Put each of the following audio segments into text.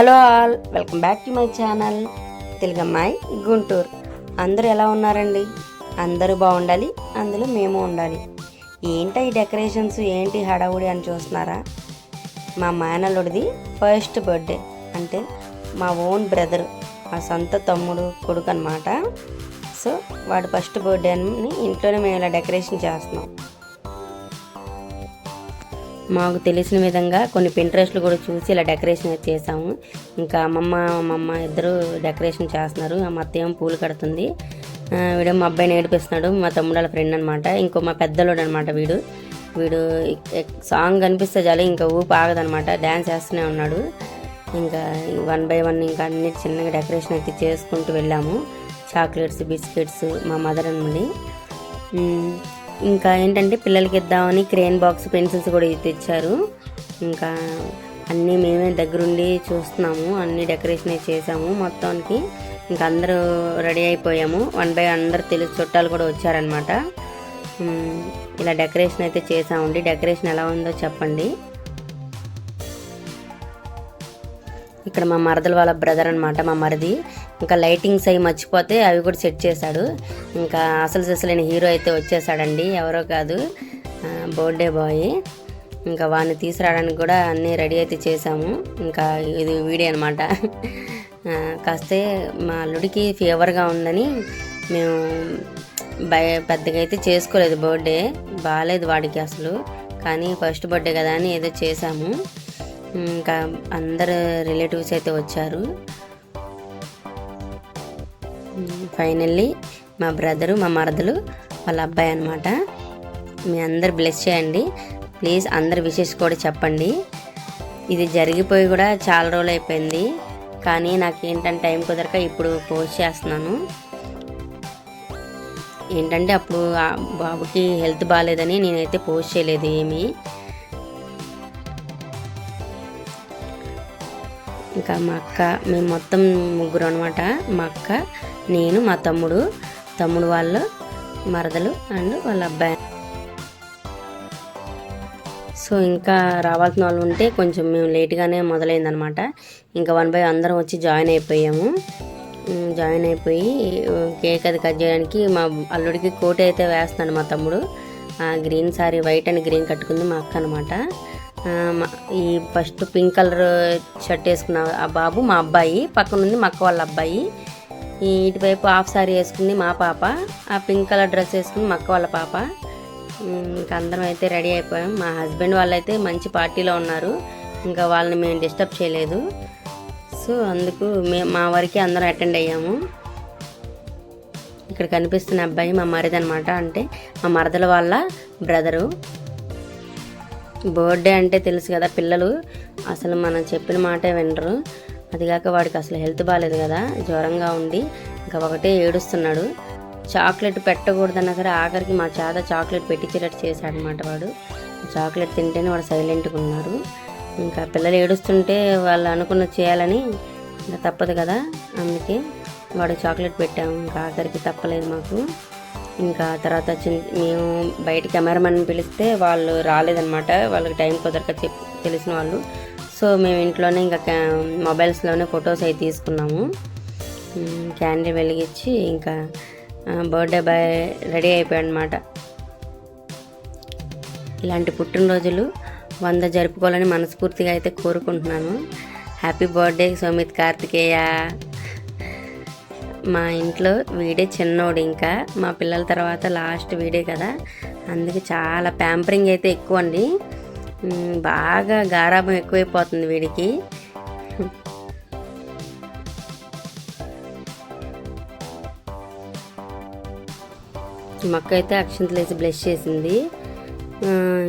Hello all welcome back to my channel తెలుగమ్మాయి Guntur. అందరూ ఎలా ఉన్నారండి? అందరూ బాగుండాలి అందులో మేము ఉండాలి. ఏంటి ఈ డెకరేషన్స్ ఏంటి హడావుడి అని చూస్తున్నారా? మా మేనల్లుడిది ఫస్ట్ బర్త్డే అంటే మా ఓన్ బ్రదర్ మా సొంత తమ్ముడు కొడుకు అనమాట సో వాడు ఫస్ట్ బర్త్డే అని ఇంట్లోనే మేము ఇలా డెకరేషన్ చేస్తున్నాం. మాకు తెలిసిన విధంగా కొన్ని పింట్రెస్ట్లు కూడా చూసి ఇలా డెకరేషన్ అయితే చేసాము ఇంకా అమ్మమ్మ అమ్మమ్మ ఇద్దరు డెకరేషన్ చేస్తున్నారు. మా అత్తయ్యం పూలు కడుతుంది. వీడు మా అబ్బాయిని ఏడిపిస్తున్నాడు. మా తమ్ముడు వాళ్ళ ఫ్రెండ్ అనమాట ఇంకో మా పెద్దలోడు అనమాట వీడు. వీడు సాంగ్ కనిపిస్తే చాలు ఇంకా ఊపు ఆగదనమాట డ్యాన్స్ చేస్తూనే ఉన్నాడు. ఇంకా వన్ బై వన్ ఇంకా అన్ని చిన్నగా డెకరేషన్ అయితే చేసుకుంటూ వెళ్ళాము. చాక్లెట్స్ బిస్కెట్స్ మా మదర్ నుండి ఇంకా ఏంటంటే పిల్లలకి ఇద్దామని క్రేన్ బాక్స్ పెన్సిల్స్ కూడా తెచ్చారు. ఇంకా అన్నీ మేమే దగ్గరుండి చూస్తున్నాము. అన్ని డెకరేషన్ చేసాము మొత్తానికి. ఇంకా అందరూ రెడీ అయిపోయాము. వన్ బై అందరు తెలుసు చుట్టాలు కూడా వచ్చారనమాట ఇలా డెకరేషన్ అయితే చేసామండి డెకరేషన్ ఎలా ఉందో చెప్పండి. ఇక్కడ మా మరదల వాళ్ళ బ్రదర్ అనమాట మా మరిది. ఇంకా లైటింగ్స్ అవి మర్చిపోతే అవి కూడా సెట్ చేశాడు. ఇంకా అసలు అసలైన హీరో అయితే వచ్చేసాడండి. ఎవరో కాదు. Birthday boy. ఇంకా వాడిని తీసుకురావడానికి కూడా అన్నీ రెడీ అయితే చేసాము ఇంకా ఇది వీడియో అనమాట కాస్తే మా అల్లుడికి ఫీవర్గా ఉందని మేము భయ పెద్దగా అయితే చేసుకోలేదు బర్త్డే బాగాలేదు వాడికి అసలు. కానీ ఫస్ట్ బర్త్డే కదా అని ఏదో చేసాము ఇంకా అందరు రిలేటివ్స్ అయితే వచ్చారు. ఫైనల్లీ మా బ్రదరు మా మరదలు వాళ్ళ అబ్బాయి అనమాట మీ అందరు బ్లెస్ చేయండి. ప్లీజ్ అందరు విషెస్ కూడా చెప్పండి. ఇది జరిగిపోయి కూడా చాలా రోజులు అయిపోయింది. కానీ నాకు ఏంటంటే టైం కుదరక ఇప్పుడు పోస్ట్ చేస్తున్నాను. ఏంటంటే అప్పుడు బాబుకి హెల్త్ బాగాలేదని నేనైతే పోస్ట్ చేయలేదు ఏమీ. ఇంకా మా అక్క మేము మొత్తం ముగ్గురు అనమాట మా అక్క నేను మా తమ్ముడు తమ్ముడు వాళ్ళు మరదలు అండ్ వాళ్ళ అబ్బాయి. సో ఇంకా రావాల్సిన వాళ్ళు ఉంటే కొంచెం మేము లేట్గానే మొదలైందనమాట. ఇంకా వన్ బై అందరం వచ్చి జాయిన్ అయిపోయాము. జాయిన్ అయిపోయి కేక్ అది కట్ చేయడానికి మా అల్లుడికి కోట్ అయితే వేస్తున్నాడు మా తమ్ముడు. ఆ green sari white and green కట్టుకుంది మా అక్క అనమాట. ఈ ఫస్ట్ పింక్ కలర్ షర్ట్ వేసుకున్న ఆ బాబు మా అబ్బాయి పక్కనుంది మా అక్క వాళ్ళ అబ్బాయి. ఇటువైపు హాఫ్ సారీ వేసుకుంది మా పాప ఆ పింక్ కలర్ డ్రెస్ వేసుకుంది మా అక్క వాళ్ళ పాప. ఇంకా అందరం అయితే రెడీ అయిపోయాం. మా హస్బెండ్ వాళ్ళైతే మంచి పార్టీలో ఉన్నారు. ఇంకా వాళ్ళని మేము డిస్టర్బ్ చేయలేదు. సో అందుకు మే మా వరకు అందరం అటెండ్ అయ్యాము. ఇక్కడ కనిపిస్తున్న అబ్బాయి మా మరిది అనమాట అంటే మా మరదల వాళ్ళ బ్రదరు. బర్త్డే అంటే తెలుసు కదా పిల్లలు. అసలు మనం చెప్పిన మాటే వినరు. అదిగాక వాడికి అసలు హెల్త్ బాగాలేదు కదా జ్వరంగా ఉండి ఇంకా ఒకటే ఏడుస్తున్నాడు. చాక్లెట్ పెట్టకూడదన్నా సరే ఆఖరికి మా చేత చాక్లెట్ పెట్టించేటట్టు చేశాడనమాట వాడు. చాక్లెట్ తింటేనే వాడు సైలెంట్గా ఉన్నారు ఇంకా పిల్లలు ఏడుస్తుంటే వాళ్ళు అనుకున్నది చేయాలని ఇంకా తప్పదు కదా అందుకే వాడు చాక్లెట్ పెట్టాము. ఇంకా ఆఖరికి తప్పలేదు మాకు. ఇంకా తర్వాత చిన్ మేము బయట కెమెరామెన్ పిలిస్తే వాళ్ళు రాలేదనమాట. వాళ్ళకి టైం కుదరక చెప్ తెలిసిన వాళ్ళు. సో మేము ఇంట్లోనే ఇంకా మొబైల్స్లోనే ఫొటోస్ అవి తీసుకున్నాము. క్యాండిల్ వెలిగించి ఇంకా బర్త్డే బాయ్ రెడీ అయిపోయాడు అనమాట ఇలాంటి పుట్టినరోజులు వంద జరుపుకోవాలని మనస్ఫూర్తిగా అయితే కోరుకుంటున్నాను. హ్యాపీ బర్త్డే సోమిత్ కార్తికేయ మా ఇంట్లో వీడే చిన్నోడు ఇంకా. మా పిల్లల తర్వాత లాస్ట్ వీడే కదా. అందుకే చాలా ప్యాంపరింగ్ అయితే ఎక్కువ అండి బాగా గారాబం ఎక్కువైపోతుంది వీడికి. మొక్క అయితే అక్షంతలు వేసి బ్లెష్ చేసింది.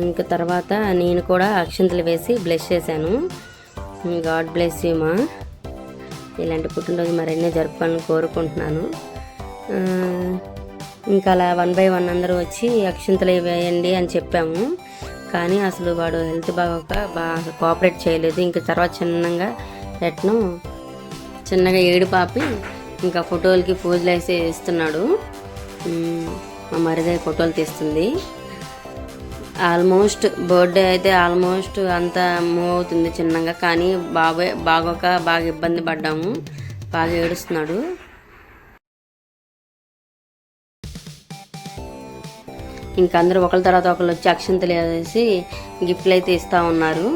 ఇంకా తర్వాత నేను కూడా అక్షంతలు వేసి బ్లెష్ చేశాను. గాడ్ బ్లెస్ యూ మా. ఇలాంటి పుట్టినరోజు మరెన్నో జరుపుకోవాలని కోరుకుంటున్నాను. ఇంకా అలా వన్ బై వన్ అందరూ వచ్చి అక్షంతలు వేయండి అని చెప్పాము. కానీ అసలు వాడు హెల్త్ బాగోక బాగా కోఆపరేట్ చేయలేదు. ఇంకా తర్వాత చిన్నగా ఎట్నో చిన్నగా ఏడు పాపి ఇంకా ఫోటోలకి పూజలు వేసి ఇస్తున్నాడు. మా మరిదే ఫోటోలు తీస్తుంది. ఆల్మోస్ట్ బర్త్డే అయితే ఆల్మోస్ట్ అంతా మూవ్ అవుతుంది చిన్నగా. కానీ బాబాయ్ బాగోక బాగా ఇబ్బంది పడ్డాము. బాగా ఏడుస్తున్నాడు. ఇంకా అందరూ ఒకరి తర్వాత ఒకరు వచ్చి అక్షంతలు వేసి గిఫ్ట్లు అయితే ఇస్తూ ఉన్నారు.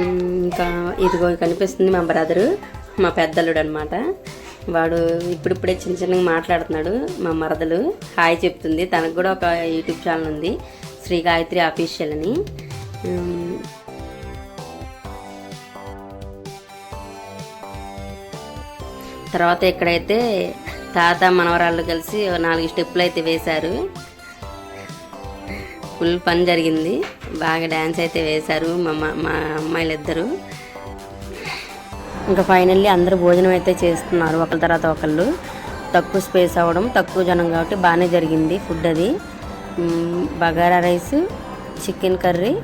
ఇంకా ఇదిగో కనిపిస్తుంది మా బ్రదరు మా పెద్దలుడు అనమాట వాడు ఇప్పుడిప్పుడే చిన్న చిన్నగా మాట్లాడుతున్నాడు మా మరదలు. హాయ్ చెప్తుంది. తనకు కూడా ఒక యూట్యూబ్ ఛానల్ ఉంది శ్రీ గాయత్రి ఆఫీషియల్ అని. తర్వాత ఇక్కడైతే తాత మనవరాళ్ళు కలిసి నాలుగు స్టెప్పులు అయితే వేశారు. ఫుల్ పని జరిగింది. బాగా డ్యాన్స్ అయితే వేశారు మా మా- అమ్మాయిలు ఇద్దరు ఇంకా ఫైనల్లీ అందరూ భోజనం అయితే చేస్తున్నారు ఒకరి తర్వాత ఒకళ్ళు. తక్కువ స్పేస్ అవ్వడం తక్కువ జనం కాబట్టి బాగానే జరిగింది ఫుడ్ అది. బగారా రైస్ చికెన్ కర్రీ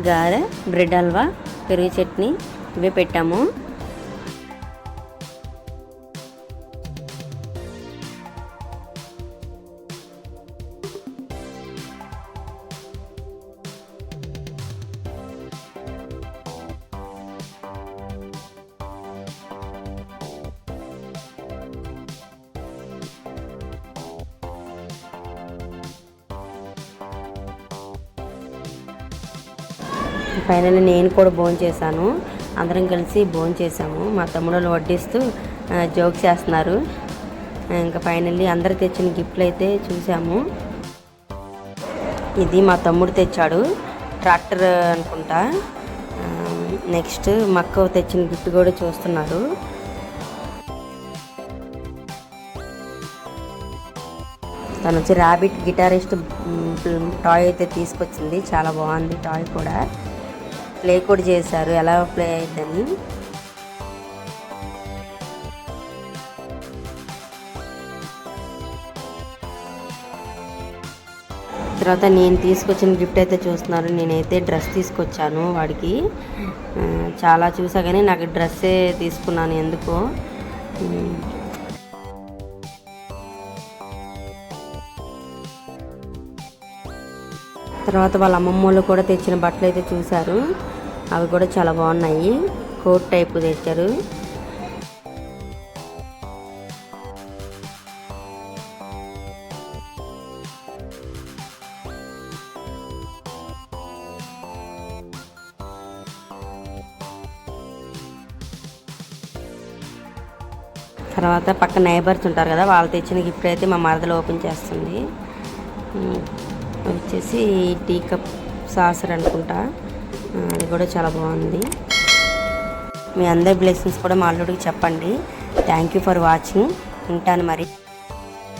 గారె బ్రెడ్ హల్వా పెరుగు చట్నీ ఇవే పెట్టాము. ఫైనల్ నేను కూడా భోజనం చేశాను. అందరం కలిసి భోజనం చేశాము. మా తమ్ముడు వడ్డిస్తూ జోక్ చేస్తున్నారు. ఇంకా ఫైనల్లీ అందరు తెచ్చిన గిఫ్ట్లు అయితే చూసాము. ఇది మా తమ్ముడు తెచ్చాడు. ట్రాక్టర్ అనుకుంటా. నెక్స్ట్ మక్క తెచ్చిన గిఫ్ట్ కూడా చూస్తున్నారు తను వచ్చి ర్యాబిట్ గిటారిస్ట్ టాయ్ అయితే తీసుకొచ్చింది. చాలా బాగుంది టాయ్ కూడా. ప్లే కూడా చేశారు. ఎలా ప్లే అయిందని. తర్వాత నేను తీసుకొచ్చిన గిఫ్ట్ అయితే చూస్తున్నారు. నేనైతే డ్రెస్ తీసుకొచ్చాను వాడికి. చాలా చూసా కానీ నాకు డ్రెస్సే తీసుకున్నాను ఎందుకో. తర్వాత వాళ్ళ అమ్మమ్మ వాళ్ళు కూడా తెచ్చిన బట్టలు అయితే చూశారు. అవి కూడా చాలా బాగున్నాయి. కోట్ టైపు తెచ్చారు. తర్వాత పక్క నైబర్స్ ఉంటారు కదా వాళ్ళు తెచ్చిన గిఫ్ట్ అయితే మా మరదలు ఓపెన్ చేస్తుంది. వచ్చేసి టీ కప్ సాసర్ అనుకుంటా. అది కూడా చాలా బాగుంది. మీ అందరి బ్లెస్సింగ్స్ కూడా మా అల్లుడికి చెప్పండి. థ్యాంక్ యూ ఫర్ వాచింగ్ ఉంటాను మరి.